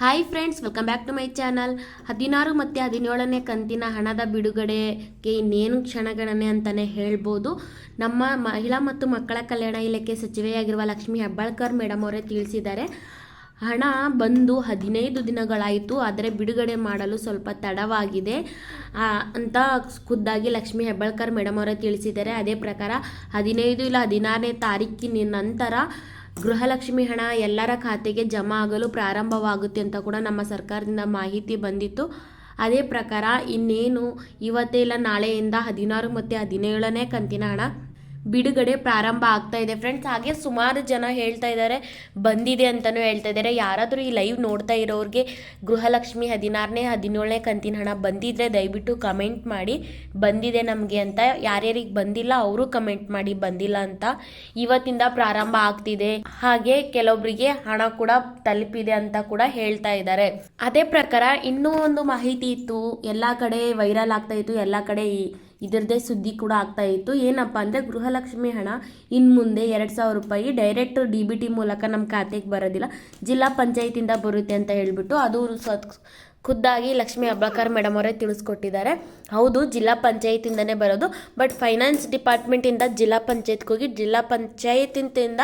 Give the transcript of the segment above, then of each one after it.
Hi friends welcome back to my channel ಹದಿನಾರು ಮತ್ತು ಹದಿನೇಳನೇ ಕಂತಿನ ಹಣದ ಬಿಡುಗಡೆಗೆ ಇನ್ನೇನು ಕ್ಷಣಗಣನೆ ಅಂತಲೇ ಹೇಳ್ಬೋದು. ನಮ್ಮ ಮಹಿಳಾ ಮತ್ತು ಮಕ್ಕಳ ಕಲ್ಯಾಣ ಇಲಾಖೆ ಸಚಿವೆಯಾಗಿರುವ ಲಕ್ಷ್ಮೀ ಹೆಬ್ಬಾಳ್ಕರ್ ಮೇಡಮ್ ಅವರೇ ತಿಳಿಸಿದ್ದಾರೆ. ಹಣ ಬಂದು ಹದಿನೈದು ದಿನಗಳಾಯಿತು, ಆದರೆ ಬಿಡುಗಡೆ ಮಾಡಲು ಸ್ವಲ್ಪ ತಡವಾಗಿದೆ. ಅಂತ ಖುದ್ದಾಗಿ ಲಕ್ಷ್ಮೀ ಹೆಬ್ಬಾಳ್ಕರ್ ಮೇಡಮ್ ಅವರೇ ತಿಳಿಸಿದ್ದಾರೆ. ಅದೇ ಪ್ರಕಾರ ಹದಿನೈದು ಇಲ್ಲ ಹದಿನಾರನೇ ತಾರೀಕಿನ ನಂತರ ಗೃಹಲಕ್ಷ್ಮಿ ಹಣ ಎಲ್ಲರ ಖಾತೆಗೆ ಜಮಾ ಆಗಲು ಪ್ರಾರಂಭವಾಗುತ್ತೆ ಅಂತ ಕೂಡ ನಮ್ಮ ಸರ್ಕಾರದಿಂದ ಮಾಹಿತಿ ಬಂದಿತ್ತು. ಅದೇ ಪ್ರಕಾರ ಇನ್ನೇನು, ಇವತ್ತೇ ಇಲ್ಲ, ನಾಳೆಯಿಂದ ಹದಿನಾರು ಮತ್ತು ಹದಿನೇಳನೇ ಕಂತಿನ ಹಣ ಬಿಡುಗಡೆ ಪ್ರಾರಂಭ ಆಗ್ತಾ ಇದೆ ಫ್ರೆಂಡ್ಸ್ ಹಾಗೆ ಸುಮಾರು ಜನ ಹೇಳ್ತಾ ಇದ್ದಾರೆ, ಬಂದಿದೆ ಅಂತಲೂ ಹೇಳ್ತಾ ಇದ್ದಾರೆ. ಯಾರಾದರೂ ಈ ಲೈವ್ ನೋಡ್ತಾ ಇರೋರಿಗೆ ಗೃಹಲಕ್ಷ್ಮಿ ಹದಿನಾರನೇ, ಹದಿನೇಳನೇ ಕಂತಿನ ಹಣ ಬಂದಿದ್ರೆ ದಯವಿಟ್ಟು ಕಮೆಂಟ್ ಮಾಡಿ. ಬಂದಿದೆ ನಮಗೆ ಅಂತ. ಯಾರ್ಯಾರಿಗೆ ಬಂದಿಲ್ಲ, ಅವರು ಕಮೆಂಟ್ ಮಾಡಿ ಬಂದಿಲ್ಲ ಅಂತ ಇವತ್ತಿಂದ ಪ್ರಾರಂಭ ಆಗ್ತಿದೆ. ಹಾಗೆ ಕೆಲವೊಬ್ಬರಿಗೆ ಹಣ ಕೂಡ ತಲುಪಿದೆ ಅಂತ ಕೂಡ ಹೇಳ್ತಾ ಇದ್ದಾರೆ. ಅದೇ ಪ್ರಕಾರ ಇನ್ನೂ ಒಂದು ಮಾಹಿತಿ ಇತ್ತು. ಎಲ್ಲ ಕಡೆ ವೈರಲ್ ಆಗ್ತಾ ಇತ್ತು. ಎಲ್ಲ ಕಡೆ ಈ- ಇದರದೇ ಸುದ್ದಿ ಕೂಡ ಆಗ್ತಾ ಇತ್ತು. ಏನಪ್ಪ ಅಂದರೆ ಗೃಹಲಕ್ಷ್ಮಿ ಹಣ ಇನ್ನು ಮುಂದೆ ಎರಡು ಸಾವಿರ ರೂಪಾಯಿ ಡೈರೆಕ್ಟ್ ಡಿ ಬಿ ಟಿ ಮೂಲಕ ನಮ್ಮ ಖಾತೆಗೆ ಬರೋದಿಲ್ಲ. ಜಿಲ್ಲಾ ಪಂಚಾಯತಿಂದ ಬರುತ್ತೆ ಅಂತ ಹೇಳಿಬಿಟ್ಟು ಅದು ಖುದ್ದಾಗಿ ಲಕ್ಷ್ಮೀ ಹಬ್ಬಾಕರ್ ಮೇಡಮ್ ಅವರೇ ತಿಳಿಸ್ಕೊಟ್ಟಿದ್ದಾರೆ. ಹೌದು, ಜಿಲ್ಲಾ ಪಂಚಾಯತಿಂದನೇ ಬರೋದು. ಬಟ್ ಫೈನಾನ್ಸ್ ಡಿಪಾರ್ಟ್ಮೆಂಟಿಂದ ಜಿಲ್ಲಾ ಪಂಚಾಯತ್ಗೆ ಹೋಗಿ, ಜಿಲ್ಲಾ ಪಂಚಾಯತಿಂದ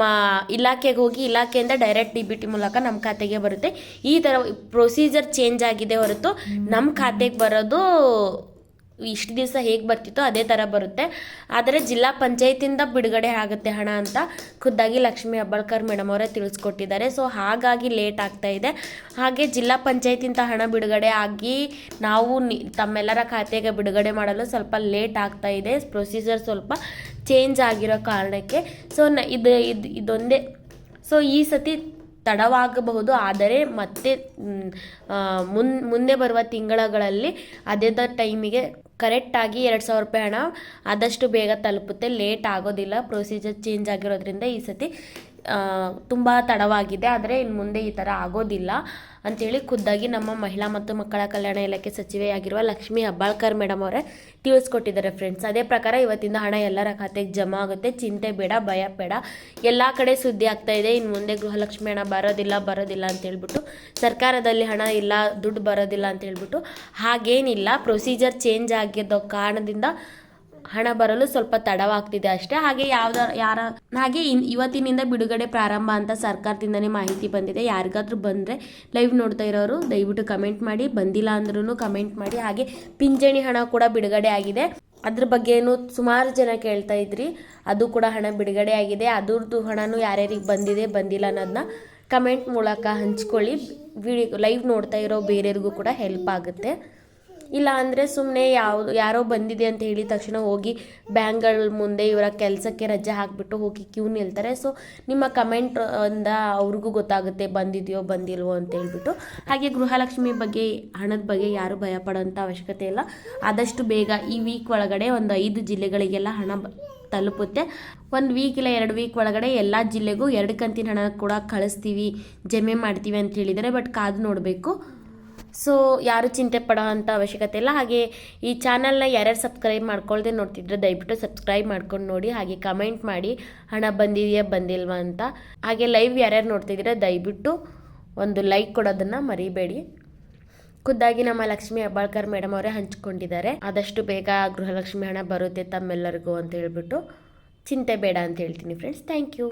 ಮಾ ಇಲಾಖೆಗೆ ಹೋಗಿ, ಇಲಾಖೆಯಿಂದ ಡೈರೆಕ್ಟ್ ಡಿ ಬಿ ಟಿ ಮೂಲಕ ನಮ್ಮ ಖಾತೆಗೆ ಬರುತ್ತೆ. ಈ ಥರ ಪ್ರೊಸೀಜರ್ ಚೇಂಜ್ ಆಗಿದೆ ಹೊರತು ನಮ್ಮ ಖಾತೆಗೆ ಬರೋದು ಇಷ್ಟು ದಿವಸ ಹೇಗೆ ಬರ್ತಿತ್ತೋ ಅದೇ ಥರ ಬರುತ್ತೆ. ಆದರೆ ಜಿಲ್ಲಾ ಪಂಚಾಯತಿಂದ ಬಿಡುಗಡೆ ಆಗುತ್ತೆ ಹಣ ಅಂತ ಖುದ್ದಾಗಿ ಲಕ್ಷ್ಮೀ ಹೆಬ್ಬಾಳ್ಕರ್ ಮೇಡಮ್ ಅವರೇ ತಿಳಿಸ್ಕೊಟ್ಟಿದ್ದಾರೆ. ಸೊ ಹಾಗಾಗಿ ಲೇಟ್ ಆಗ್ತಾ ಇದೆ. ಹಾಗೆ ಜಿಲ್ಲಾ ಪಂಚಾಯತಿಂದ ಹಣ ಬಿಡುಗಡೆ ಆಗಿ ನಾವು ತಮ್ಮೆಲ್ಲರ ಖಾತೆಗೆ ಬಿಡುಗಡೆ ಮಾಡಲು ಸ್ವಲ್ಪ ಲೇಟ್ ಆಗ್ತಾ ಇದೆ. ಪ್ರೊಸೀಜರ್ ಸ್ವಲ್ಪ ಚೇಂಜ್ ಆಗಿರೋ ಕಾರಣಕ್ಕೆ. ಸೊ ನ, ಇದು ಇದು, ಇದೊಂದೇ ಸೊ ಈ ಸತಿ ತಡವಾಗಬಹುದು. ಆದರೆ ಮತ್ತೆ ಮುನ್, ಮುಂದೆ ಬರುವ ತಿಂಗಳುಗಳಲ್ಲಿ ಅದೇದ ಟೈಮಿಗೆ ಕರೆಕ್ಟಾಗಿ ಎರಡು ಸಾವಿರ ರೂಪಾಯಿ ಹಣ ಆದಷ್ಟು ಬೇಗ ತಲುಪುತ್ತೆ. ಲೇಟ್ ಆಗೋದಿಲ್ಲ. ಪ್ರೊಸೀಜರ್ ಚೇಂಜ್ ಆಗಿರೋದ್ರಿಂದ ಈ ಸತಿ ತುಂಬ ತಡವಾಗಿದೆ, ಆದರೆ ಇನ್ನು ಮುಂದೆ ಈ ಥರ ಆಗೋದಿಲ್ಲ. ಅಂಥೇಳಿ ಖುದ್ದಾಗಿ ನಮ್ಮ ಮಹಿಳಾ ಮತ್ತು ಮಕ್ಕಳ ಕಲ್ಯಾಣ ಇಲಾಖೆ ಸಚಿವೆಯಾಗಿರುವ ಲಕ್ಷ್ಮೀ ಹಬ್ಬಾಳ್ಕರ್ ಮೇಡಮ್ ಅವರೇ ತಿಳಿಸ್ಕೊಟ್ಟಿದ್ದಾರೆ ಫ್ರೆಂಡ್ಸ್ ಅದೇ ಪ್ರಕಾರ ಇವತ್ತಿಂದ ಹಣ ಎಲ್ಲರ ಖಾತೆಗೆ ಜಮಾ ಆಗುತ್ತೆ. ಚಿಂತೆ ಬೇಡ, ಭಯ ಬೇಡ. ಎಲ್ಲ ಕಡೆ ಸುದ್ದಿ ಆಗ್ತಾ ಇದೆ. ಇನ್ನು ಮುಂದೆ ಗೃಹಲಕ್ಷ್ಮಿ ಹಣ ಬರೋದಿಲ್ಲ ಬರೋದಿಲ್ಲ ಅಂತ ಹೇಳ್ಬಿಟ್ಟು, ಸರ್ಕಾರದಲ್ಲಿ ಹಣ ಇಲ್ಲ, ದುಡ್ಡು ಬರೋದಿಲ್ಲ ಅಂತ ಹೇಳ್ಬಿಟ್ಟು, ಹಾಗೇನಿಲ್ಲ. ಪ್ರೊಸೀಜರ್ ಚೇಂಜ್ ಆಗಿದ್ದ ಕಾರಣದಿಂದ ಹಣ ಬರಲು ಸ್ವಲ್ಪ ತಡವಾಗ್ತಿದೆ ಅಷ್ಟೇ. ಹಾಗೆ ಯಾವ್ದ, ಯಾರ, ಹಾಗೆ ಇವತ್ತಿನಿಂದ ಬಿಡುಗಡೆ ಪ್ರಾರಂಭ ಅಂತ ಸರ್ಕಾರದಿಂದನೇ ಮಾಹಿತಿ ಬಂದಿದೆ. ಯಾರಿಗಾದ್ರೂ ಬಂದರೆ ಲೈವ್ ನೋಡ್ತಾ ಇರೋರು ದಯವಿಟ್ಟು ಕಮೆಂಟ್ ಮಾಡಿ. ಬಂದಿಲ್ಲ ಅಂದ್ರೂ ಕಮೆಂಟ್ ಮಾಡಿ. ಹಾಗೆ ಪಿಂಚಣಿ ಹಣ ಕೂಡ ಬಿಡುಗಡೆ ಆಗಿದೆ. ಅದ್ರ ಬಗ್ಗೆನೂ ಸುಮಾರು ಜನ ಕೇಳ್ತಾ ಇದ್ರಿ. ಅದು ಕೂಡ ಹಣ ಬಿಡುಗಡೆ ಆಗಿದೆ. ಅದ್ರದ್ದು ಹಣನು ಯಾರ್ಯಾರಿಗೆ ಬಂದಿದೆ, ಬಂದಿಲ್ಲ ಅನ್ನೋದನ್ನ ಕಮೆಂಟ್ ಮೂಲಕ ಹಂಚ್ಕೊಳ್ಳಿ. ವಿಡಿಯೋ ಲೈವ್ ನೋಡ್ತಾ ಇರೋ ಬೇರೆಯವ್ರಿಗೂ ಕೂಡ ಹೆಲ್ಪ್ ಆಗುತ್ತೆ. ಇಲ್ಲ ಅಂದರೆ ಸುಮ್ಮನೆ ಯಾವುದು, ಯಾರೋ ಬಂದಿದೆ ಅಂತ ಹೇಳಿದ ತಕ್ಷಣ ಹೋಗಿ ಬ್ಯಾಂಕ್ಗಳ ಮುಂದೆ ಇವರ ಕೆಲಸಕ್ಕೆ ರಜೆ ಹಾಕಿಬಿಟ್ಟು ಹೋಗಿ ಕ್ಯೂ ನಿಲ್ತಾರೆ. ಸೊ ನಿಮ್ಮ ಕಮೆಂಟ್ ಇಂದ ಅವ್ರಿಗೂ ಗೊತ್ತಾಗುತ್ತೆ ಬಂದಿದೆಯೋ, ಬಂದಿಲ್ವೋ ಅಂತ ಹೇಳ್ಬಿಟ್ಟು. ಹಾಗೆ ಗೃಹಲಕ್ಷ್ಮಿ ಬಗ್ಗೆ, ಹಣದ ಬಗ್ಗೆ ಯಾರು ಭಯ ಪಡೋಂಥ ಅವಶ್ಯಕತೆ ಇಲ್ಲ. ಆದಷ್ಟು ಬೇಗ ಈ ವೀಕ್ ಒಳಗಡೆ ಒಂದು ಐದು ಜಿಲ್ಲೆಗಳಿಗೆಲ್ಲ ಹಣ ತಲುಪುತ್ತೆ. ಒಂದು ವೀಕ್ ಇಲ್ಲ ಎರಡು ವೀಕ್ ಒಳಗಡೆ ಎಲ್ಲ ಜಿಲ್ಲೆಗೂ ಎರಡು ಕಂತಿನ ಹಣ ಕೂಡ ಕಳಿಸ್ತೀವಿ, ಜಮೆ ಮಾಡ್ತೀವಿ ಅಂತ ಹೇಳಿದರೆ ಬಟ್ ಕಾದು ನೋಡಬೇಕು. ಸೊ ಯಾರು ಚಿಂತೆ ಪಡೋ ಅಂಥ ಅವಶ್ಯಕತೆ ಇಲ್ಲ. ಹಾಗೆ ಈ ಚಾನಲ್ನ ಯಾರ್ಯಾರು ಸಬ್ಸ್ಕ್ರೈಬ್ ಮಾಡ್ಕೊಳ್ದೆ ನೋಡ್ತಿದ್ರೆ ದಯವಿಟ್ಟು ಸಬ್ಸ್ಕ್ರೈಬ್ ಮಾಡ್ಕೊಂಡು ನೋಡಿ, ಹಾಗೆ ಕಮೆಂಟ್ ಮಾಡಿ, ಹಣ ಬಂದಿದೆಯಾ ಬಂದಿಲ್ವಾ ಅಂತ. ಹಾಗೆ ಲೈವ್ ಯಾರ್ಯಾರು ನೋಡ್ತಿದ್ರೆ ದಯವಿಟ್ಟು ಒಂದು ಲೈಕ್ ಕೊಡೋದನ್ನು ಮರಿಬೇಡಿ. ಖುದ್ದಾಗಿ ನಮ್ಮ ಲಕ್ಷ್ಮಿ ಹೆಬ್ಬಾಳ್ಕರ್ ಮೇಡಮ್ ಅವರೇ ಹಂಚ್ಕೊಂಡಿದ್ದಾರೆ. ಆದಷ್ಟು ಬೇಗ ಗೃಹಲಕ್ಷ್ಮಿ ಹಣ ಬರುತ್ತೆ ತಮ್ಮೆಲ್ಲರಿಗೂ ಅಂತ ಹೇಳ್ಬಿಟ್ಟು. ಚಿಂತೆ ಬೇಡ ಅಂತ ಹೇಳ್ತೀನಿ ಫ್ರೆಂಡ್ಸ್ ಥ್ಯಾಂಕ್ ಯು